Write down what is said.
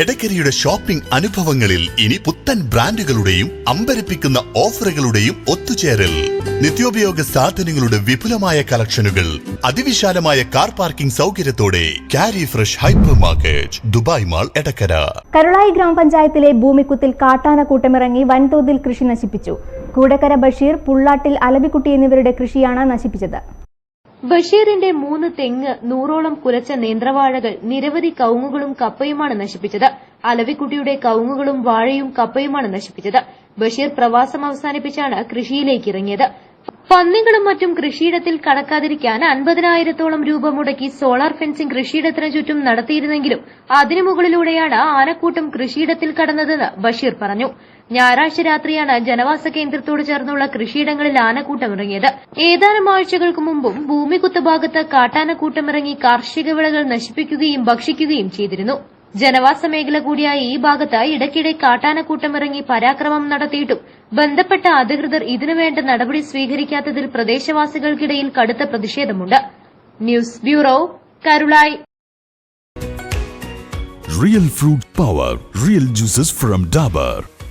എടക്കരയുടെ shopping അനുഭവങ്ങളിൽ ഇനി പുത്തൻ ബ്രാൻഡുകളുടെയും അമ്പരപ്പിക്കുന്ന ഓഫറുകളുടെയും ഒത്തുചേരൽ. നിത്യോപയോഗ സാധനങ്ങളുടെ വിപുലമായ കളക്ഷനുകൾ അതിവിശാലമായ car parking സൗകര്യത്തോടെ Kari fresh hyper market Dubai mall Edakkara. Karulayi ഗ്രാമപഞ്ചായത്തിലെ ഭൂമിക്കുത്തിൽ കാട്ടാന കൂട്ടമിറങ്ങി വൻതോതിൽ കൃഷി നശിപ്പിച്ചു. കൂടക്കര ബഷീർ പുള്ളാട്ടിൽ അലബിക്കുട്ടി എന്നിവരുടെ കൃഷിയാണ് നശിപ്പിച്ചത്. ബഷീറിന്റെ മൂന്ന് തെങ്ങ് നൂറോളം കുലച്ച നേന്ത്രവാഴകൾ നിരവധി കവുങ്ങുകളും കപ്പയുമാണ് നശിപ്പിച്ചത്. അലവിക്കുട്ടിയുടെ കവുങ്ങുകളും വാഴയും കപ്പയുമാണ് നശിപ്പിച്ചത്. ബഷീർ പ്രവാസം അവസാനിപ്പിച്ചാണ് കൃഷിയിലേക്ക് ഇറങ്ങിയത്. പന്നികളും മറ്റും കൃഷിയിടത്തിൽ കടക്കാതിരിക്കാൻ അൻപതിനായിരത്തോളം രൂപ മുടക്കി സോളാർ ഫെൻസിംഗ് കൃഷിയിടത്തിന് ചുറ്റും നടത്തിയിരുന്നെങ്കിലും അതിനു മുകളിലൂടെയാണ് ആനക്കൂട്ടം കൃഷിയിടത്തിൽ കടന്നതെന്ന് ബഷീർ പറഞ്ഞു. ഞായറാഴ്ച രാത്രിയാണ് ജനവാസ കേന്ദ്രത്തോട് ചേർന്നുള്ള കൃഷിയിടങ്ങളിൽ ആനക്കൂട്ടം ഇറങ്ങിയത്. ഏതാനും ആഴ്ചകൾക്ക് മുമ്പും ഭൂമികുത്ത് ഭാഗത്ത് കാട്ടാനക്കൂട്ടം ഇറങ്ങി കാർഷിക വിളകൾ നശിപ്പിക്കുകയും ഭക്ഷിക്കുകയും ചെയ്തിരുന്നു. ജനവാസ മേഖല കൂടിയായ ഈ ഭാഗത്ത് ഇടയ്ക്കിടെ കാട്ടാനക്കൂട്ടമിറങ്ങി പരാക്രമം നടത്തിയിട്ടും ബന്ധപ്പെട്ട അധികൃതർ ഇതിനുവേണ്ട നടപടി സ്വീകരിക്കാത്തതിൽ പ്രദേശവാസികൾക്കിടയിൽ കടുത്ത പ്രതിഷേധമുണ്ട് news bureau Karulayi real fruit power real juices from Dabur.